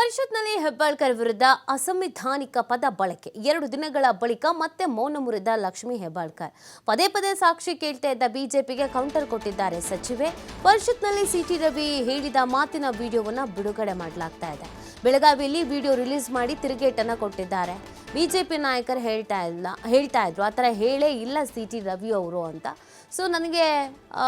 ಪರಿಷತ್ನಲ್ಲಿ ಹೆಬ್ಬಾಳ್ಕರ್ ವಿರುದ್ಧ ಅಸಂವಿಧಾನಿಕ ಪದ ಬಳಕೆ. ಎರಡು ದಿನಗಳ ಬಳಿಕ ಮತ್ತೆ ಮೌನ ಮುರಿದ ಲಕ್ಷ್ಮಿ ಹೆಬ್ಬಾಳ್ಕರ್. ಪದೇ ಪದೇ ಸಾಕ್ಷಿ ಕೇಳ್ತಾ ಇದ್ದ ಬಿಜೆಪಿಗೆ ಕೌಂಟರ್ ಕೊಟ್ಟಿದ್ದಾರೆ ಸಚಿವೆ. ಪರಿಷತ್ನಲ್ಲಿ ಸಿಟಿ ರವಿ ಹೇಳಿದ ಮಾತಿನ ವಿಡಿಯೋವನ್ನು ಬಿಡುಗಡೆ ಮಾಡಲಾಗ್ತಾ ಇದೆ. ಬೆಳಗಾವಿಯಲ್ಲಿ ವಿಡಿಯೋ ರಿಲೀಸ್ ಮಾಡಿ ತಿರುಗೇಟನ್ನು ಕೊಟ್ಟಿದ್ದಾರೆ. ಬಿಜೆಪಿ ನಾಯಕರು ಹೇಳ್ತಾ ಇಲ್ಲ ಹೇಳ್ತಾ ಇದ್ರು. ಆ ಥರ ಹೇಳೇ ಇಲ್ಲ ಸಿ ಟಿ ರವಿ ಅವರು ಅಂತ. ಸೊ ನನಗೆ ಆ,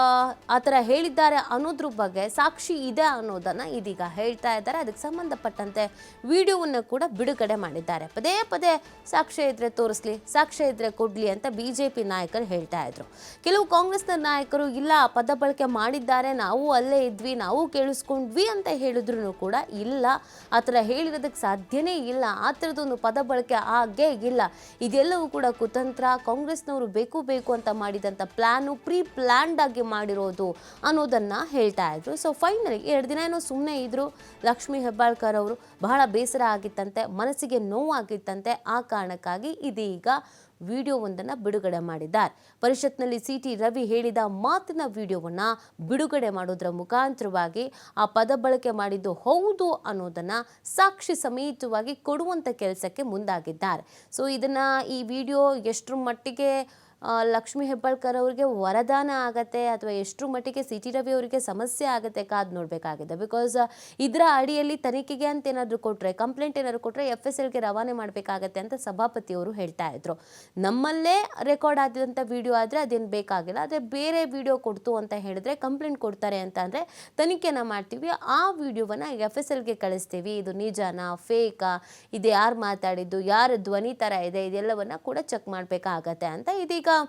ಥರ ಹೇಳಿದ್ದಾರೆ ಅನ್ನೋದ್ರ ಬಗ್ಗೆ ಸಾಕ್ಷಿ ಇದೆ ಅನ್ನೋದನ್ನು ಇದೀಗ ಹೇಳ್ತಾ ಇದ್ದಾರೆ. ಅದಕ್ಕೆ ಸಂಬಂಧಪಟ್ಟಂತೆ ವಿಡಿಯೋವನ್ನು ಕೂಡ ಬಿಡುಗಡೆ ಮಾಡಿದ್ದಾರೆ. ಪದೇ ಪದೇ ಸಾಕ್ಷ್ಯ ಇದ್ರೆ ತೋರಿಸ್ಲಿ ಸಾಕ್ಷ್ಯ ಇದ್ರೆ ಕೊಡಲಿ ಅಂತ ಬಿ ಜೆ ಪಿ ನಾಯಕರು ಹೇಳ್ತಾ ಇದ್ರು. ಕೆಲವು ಕಾಂಗ್ರೆಸ್ನ ನಾಯಕರು ಇಲ್ಲ ಪದ ಬಳಕೆ ಮಾಡಿದ್ದಾರೆ ನಾವು ಅಲ್ಲೇ ಇದ್ವಿ ನಾವು ಕೇಳಿಸ್ಕೊಂಡ್ವಿ ಅಂತ ಹೇಳಿದ್ರು ಕೂಡ ಇಲ್ಲ. ಆ ಥರ ಹೇಳಿರೋದಕ್ಕೆ ಸಾಧ್ಯನೇ ಇಲ್ಲ. ಆ ಥರದೊಂದು ಪದ ಬಳಕೆ ಆಗೇ ಇಲ್ಲ ಇದೆಲ್ಲವೂ ಕೂಡ ಕುತಂತ್ರ, ಕಾಂಗ್ರೆಸ್ನವರು ಬೇಕು ಬೇಕು ಅಂತ ಮಾಡಿದಂಥ ಪ್ಲ್ಯಾನು ಪ್ರೀ ಪ್ಲ್ಯಾಂಡ್ ಆಗಿ ಮಾಡಿರೋದು ಅನ್ನೋದನ್ನು ಹೇಳ್ತಾ ಇದ್ರು. ಸೊ ಫೈನಲಿ ಎರಡು ದಿನ ಏನೋ ಸುಮ್ಮನೆ ಇದ್ದರು ಲಕ್ಷ್ಮೀ ಹೆಬ್ಬಾಳ್ಕರ್ ಅವರು. ಬಹಳ ಬೇಸರ ಆಗಿತ್ತಂತೆ, ಮನಸ್ಸಿಗೆ ನೋವಾಗಿತ್ತಂತೆ. ಆ ಕಾರಣಕ್ಕಾಗಿ ಇದೀಗ ವಿಡಿಯೋವೊಂದನ್ನು ಬಿಡುಗಡೆ ಮಾಡಿದ್ದಾರೆ. ಪರಿಷತ್ನಲ್ಲಿ ಸಿ ಟಿ ರವಿ ಹೇಳಿದ ಮಾತಿನ ವಿಡಿಯೋವನ್ನು ಬಿಡುಗಡೆ ಮಾಡೋದ್ರ ಮುಖಾಂತರವಾಗಿ ಆ ಪದ ಬಳಕೆ ಮಾಡಿದ್ದು ಹೌದು ಅನ್ನೋದನ್ನು ಸಾಕ್ಷಿ ಸಮೇತವಾಗಿ ಕೊಡುವಂಥ ಕೆಲಸಕ್ಕೆ ಮುಂದಾಗಿದ್ದಾರೆ. ಸೊ ಇದನ್ನು ಈ ವಿಡಿಯೋ ಎಷ್ಟರ ಮಟ್ಟಿಗೆ ಲಕ್ಷ್ಮೀ ಹೆಬ್ಬಾಳ್ಕರ್ ಅವರಿಗೆ ವರದಾನ ಆಗತ್ತೆ ಅಥವಾ ಎಷ್ಟರ ಮಟ್ಟಿಗೆ ಸಿ ಟಿ ರವಿ ಅವರಿಗೆ ಸಮಸ್ಯೆ ಆಗುತ್ತೆ ಕಾದು ನೋಡಬೇಕಾಗಿದೆ. ಬಿಕಾಸ್ ಇದರ ಅಡಿಯಲ್ಲಿ ತನಿಖೆಗೆ ಅಂತ ಏನಾದರೂ ಕೊಟ್ಟರೆ ಕಂಪ್ಲೇಂಟ್ ಏನಾದರೂ ಕೊಟ್ಟರೆ ಎಫ್ ಎಸ್ ಎಲ್ಗೆ ರವಾನೆ ಮಾಡಬೇಕಾಗತ್ತೆ ಅಂತ ಸಭಾಪತಿಯವರು ಹೇಳ್ತಾ ಇದ್ರು. ನಮ್ಮಲ್ಲೇ ರೆಕಾರ್ಡ್ ಆದಂಥ ವಿಡಿಯೋ ಆದರೆ ಅದೇನು ಬೇಕಾಗಿಲ್ಲ. ಆದರೆ ಬೇರೆ ವಿಡಿಯೋ ಕೊಡ್ತು ಅಂತ ಹೇಳಿದ್ರೆ ಕಂಪ್ಲೇಂಟ್ ಕೊಡ್ತಾರೆ ಅಂತ ಅಂದರೆ ತನಿಖೆನ ಮಾಡ್ತೀವಿ. ಆ ವಿಡಿಯೋವನ್ನು ಎಫ್ ಎಸ್ ಎಲ್ಗೆ ಕಳಿಸ್ತೀವಿ. ಇದು ನಿಜನಾ ಫೇಕಾ ಇದು ಯಾರು ಮಾತಾಡಿದ್ದು, ಯಾರ ಧ್ವನಿ ಥರ ಇದೆ, ಇದೆಲ್ಲವನ್ನು ಕೂಡ ಚೆಕ್ ಮಾಡಬೇಕಾಗತ್ತೆ ಅಂತ ಇದೀಗ 个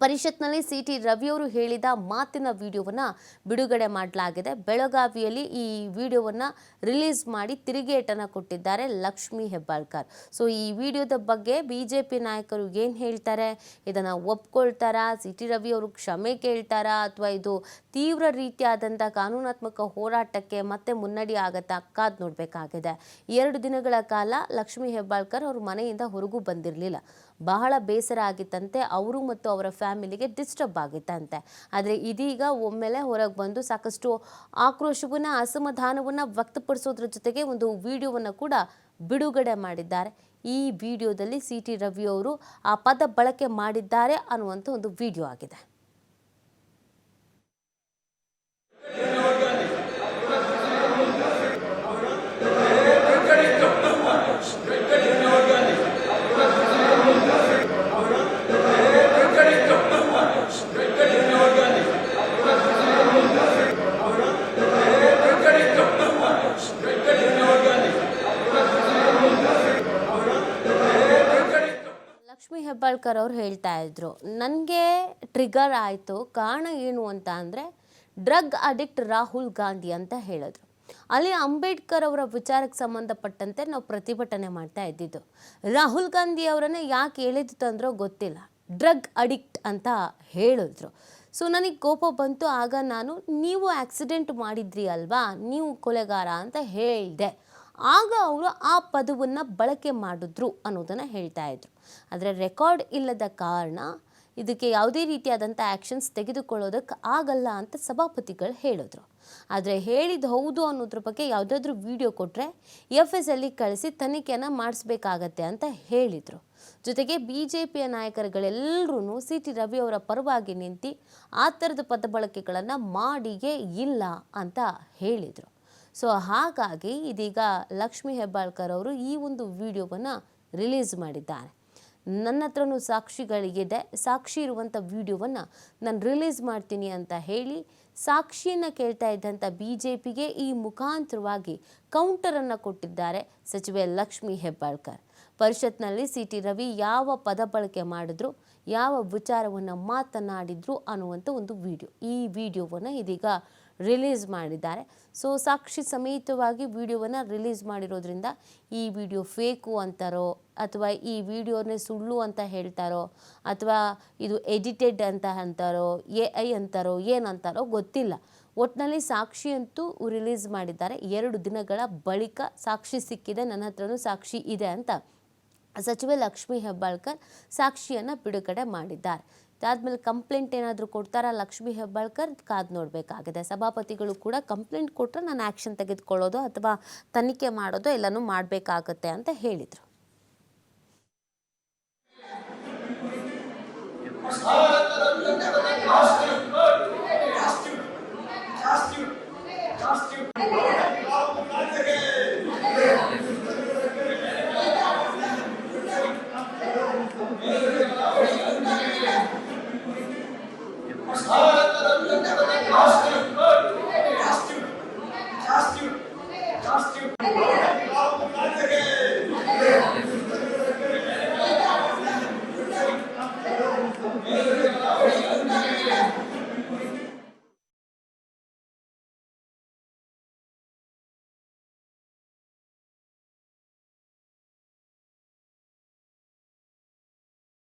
ಪರಿಷತ್ನಲ್ಲಿ ಸಿ ಟಿ ರವಿಯವರು ಹೇಳಿದ ಮಾತಿನ ವಿಡಿಯೋವನ್ನು ಬಿಡುಗಡೆ ಮಾಡಲಾಗಿದೆ. ಬೆಳಗಾವಿಯಲ್ಲಿ ಈ ವಿಡಿಯೋವನ್ನು ರಿಲೀಸ್ ಮಾಡಿ ತಿರುಗೇಟನ್ನು ಕೊಟ್ಟಿದ್ದಾರೆ ಲಕ್ಷ್ಮೀ ಹೆಬ್ಬಾಳ್ಕರ್. ಸೊ, ಈ ವಿಡಿಯೋದ ಬಗ್ಗೆ ಬಿ ಜೆ ಪಿ ನಾಯಕರು ಏನು ಹೇಳ್ತಾರೆ? ಇದನ್ನು ಒಪ್ಕೊಳ್ತಾರಾ? ಸಿ ಟಿ ರವಿಯವರು ಕ್ಷಮೆ ಕೇಳ್ತಾರಾ? ಅಥವಾ ಇದು ತೀವ್ರ ರೀತಿಯಾದಂಥ ಕಾನೂನಾತ್ಮಕ ಹೋರಾಟಕ್ಕೆ ಮತ್ತೆ ಮುನ್ನಡಿ ಆಗತ್ತಾ? ಕಾದ್ ನೋಡಬೇಕಾಗಿದೆ. ಎರಡು ದಿನಗಳ ಕಾಲ ಲಕ್ಷ್ಮೀ ಹೆಬ್ಬಾಳ್ಕರ್ ಅವ್ರ ಮನೆಯಿಂದ ಹೊರಗೂ ಬಂದಿರಲಿಲ್ಲ. ಬಹಳ ಬೇಸರ ಆಗಿತ್ತಂತೆ. ಅವರು ಮತ್ತು ಅವರ ಫ್ಯಾಮಿಲಿಗೆ ಡಿಸ್ಟರ್ಬ್ ಆಗಿತ್ತಂತೆ. ಆದರೆ ಇದೀಗ ಒಮ್ಮೆಲೆ ಹೊರಗೆ ಬಂದು ಸಾಕಷ್ಟು ಆಕ್ರೋಶವನ್ನು, ಅಸಮಾಧಾನವನ್ನು ವ್ಯಕ್ತಪಡಿಸೋದ್ರ ಜೊತೆಗೆ ಒಂದು ವಿಡಿಯೋವನ್ನು ಕೂಡ ಬಿಡುಗಡೆ ಮಾಡಿದ್ದಾರೆ. ಈ ವಿಡಿಯೋದಲ್ಲಿ ಸಿ ಟಿ ರವಿ ಅವರು ಆ ಪದ ಬಳಕೆ ಮಾಡಿದ್ದಾರೆ ಅನ್ನುವಂಥ ಒಂದು ವಿಡಿಯೋ ಆಗಿದೆ. ಲಕ್ಷ್ಮೀ ಅವರು ಹೇಳ್ತಾ ಇದ್ರು, ನನಗೆ ಟ್ರಿಗರ್ ಆಯಿತು. ಕಾರಣ ಏನು ಅಂತ ಅಂದರೆ ಡ್ರಗ್ ಅಡಿಕ್ಟ್ ರಾಹುಲ್ ಗಾಂಧಿ ಅಂತ ಹೇಳಿದ್ರು. ಅಲ್ಲಿ ಅಂಬೇಡ್ಕರ್ ಅವರ ವಿಚಾರಕ್ಕೆ ಸಂಬಂಧಪಟ್ಟಂತೆ ನಾವು ಪ್ರತಿಭಟನೆ ಮಾಡ್ತಾ ಇದ್ದಿದ್ದು. ರಾಹುಲ್ ಗಾಂಧಿ ಅವರನ್ನು ಯಾಕೆ ಹೇಳಿದ್ದು ತಂದ್ರೋ ಗೊತ್ತಿಲ್ಲ. ಡ್ರಗ್ ಅಡಿಕ್ಟ್ ಅಂತ ಹೇಳಿದ್ರು. ಸೊ ನನಗೆ ಕೋಪ ಬಂತು. ಆಗ ನಾನು, ನೀವು ಆಕ್ಸಿಡೆಂಟ್ ಮಾಡಿದ್ರಿ ಅಲ್ವಾ? ನೀವು ಕೊಲೆಗಾರ ಅಂತ ಹೇಳಿದೆ. ಆಗ ಅವರು ಆ ಪದವನ್ನು ಬಳಕೆ ಮಾಡಿದ್ರು ಅನ್ನೋದನ್ನು ಹೇಳ್ತಾ ಇದ್ರು. ಆದರೆ ರೆಕಾರ್ಡ್ ಇಲ್ಲದ ಕಾರಣ ಇದಕ್ಕೆ ಯಾವುದೇ ರೀತಿಯಾದಂಥ ಆ್ಯಕ್ಷನ್ಸ್ ತೆಗೆದುಕೊಳ್ಳೋದಕ್ಕೆ ಆಗಲ್ಲ ಅಂತ ಸಭಾಪತಿಗಳು ಹೇಳಿದ್ರು. ಆದರೆ ಹೇಳಿದ ಹೌದು ಅನ್ನೋದ್ರ ಬಗ್ಗೆ ಯಾವುದಾದ್ರೂ ವಿಡಿಯೋ ಕೊಟ್ಟರೆ ಎಫ್ ಎಸ್ ಅಲ್ಲಿ ಕಳಿಸಿ ತನಿಖೆಯನ್ನು ಮಾಡಿಸ್ಬೇಕಾಗತ್ತೆ ಅಂತ ಹೇಳಿದರು. ಜೊತೆಗೆ ಬಿ ಜೆ ಪಿಯ ನಾಯಕರುಗಳೆಲ್ಲರೂ ಸಿ ಟಿ ರವಿ ಅವರ ಪರವಾಗಿ ನಿಂತು ಆ ಥರದ ಪದ ಬಳಕೆಗಳನ್ನು ಮಾಡಿಯೇ ಇಲ್ಲ ಅಂತ ಹೇಳಿದರು. ಸೊ ಹಾಗಾಗಿ ಇದೀಗ ಲಕ್ಷ್ಮೀ ಹೆಬ್ಬಾಳ್ಕರ್ ಅವರು ಈ ಒಂದು ವಿಡಿಯೋವನ್ನು ರಿಲೀಸ್ ಮಾಡಿದ್ದಾರೆ. ನನ್ನ ಹತ್ರನೂ ಸಾಕ್ಷಿಗಳಿಗಿದೆ. ಸಾಕ್ಷಿ ಇರುವಂಥ ವಿಡಿಯೋವನ್ನು ನಾನು ರಿಲೀಸ್ ಮಾಡ್ತೀನಿ ಅಂತ ಹೇಳಿ ಸಾಕ್ಷಿಯನ್ನು ಕೇಳ್ತಾ ಇದ್ದಂಥ ಬಿ ಜೆ ಪಿಗೆ ಈ ಮುಖಾಂತರವಾಗಿ ಕೌಂಟರನ್ನು ಕೊಟ್ಟಿದ್ದಾರೆ ಸಚಿವೆ ಲಕ್ಷ್ಮೀ ಹೆಬ್ಬಾಳ್ಕರ್. ಪರಿಷತ್ನಲ್ಲಿ ಸಿ ಟಿ ರವಿ ಯಾವ ಪದ ಬಳಕೆ ಮಾಡಿದ್ರು, ಯಾವ ವಿಚಾರವನ್ನು ಮಾತನಾಡಿದ್ರು ಅನ್ನುವಂಥ ಒಂದು ವಿಡಿಯೋ. ಈ ವಿಡಿಯೋವನ್ನು ಇದೀಗ ರಿಲೀಸ್ ಮಾಡಿದ್ದಾರೆ. ಸೊ ಸಾಕ್ಷಿ ಸಮೇತವಾಗಿ ವಿಡಿಯೋವನ್ನು ರಿಲೀಸ್ ಮಾಡಿರೋದ್ರಿಂದ ಈ ವಿಡಿಯೋ ಫೇಕು ಅಂತಾರೋ ಅಥವಾ ಈ ವಿಡಿಯೋನೇ ಸುಳ್ಳು ಅಂತ ಹೇಳ್ತಾರೋ ಅಥವಾ ಇದು ಎಡಿಟೆಡ್ ಅಂತ ಅಂತಾರೋ, ಎ ಐ ಅಂತಾರೋ ಏನಂತಾರೋ ಗೊತ್ತಿಲ್ಲ. ಒಟ್ಟಿನಲ್ಲಿ ಸಾಕ್ಷಿ ಅಂತೂ ರಿಲೀಸ್ ಮಾಡಿದ್ದಾರೆ. ಎರಡು ದಿನಗಳ ಬಳಿಕ ಸಾಕ್ಷಿ ಸಿಕ್ಕಿದೆ. ನನ್ನ ಹತ್ರನೂ ಸಾಕ್ಷಿ ಇದೆ ಅಂತ ಸಚಿವೆ ಲಕ್ಷ್ಮೀ ಹೆಬ್ಬಾಳ್ಕರ್ ಸಾಕ್ಷಿಯನ್ನು ಬಿಡುಗಡೆ ಮಾಡಿದ್ದಾರೆ. ಅದಾದ್ಮೇಲೆ ಕಂಪ್ಲೇಂಟ್ ಏನಾದರೂ ಕೊಡ್ತಾರಾ ಲಕ್ಷ್ಮಿ ಹೆಬ್ಬಾಳ್ಕರ್, ಕಾದು ನೋಡಬೇಕಾಗಿದೆ. ಸಭಾಪತಿಗಳು ಕೂಡ ಕಂಪ್ಲೇಂಟ್ ಕೊಟ್ಟರೆ ನಾನು ಆ್ಯಕ್ಷನ್ ತೆಗೆದುಕೊಳ್ಳೋದು ಅಥವಾ ತನಿಖೆ ಮಾಡೋದು ಎಲ್ಲನೂ ಮಾಡಬೇಕಾಗತ್ತೆ ಅಂತ ಹೇಳಿದರು. Nós temos.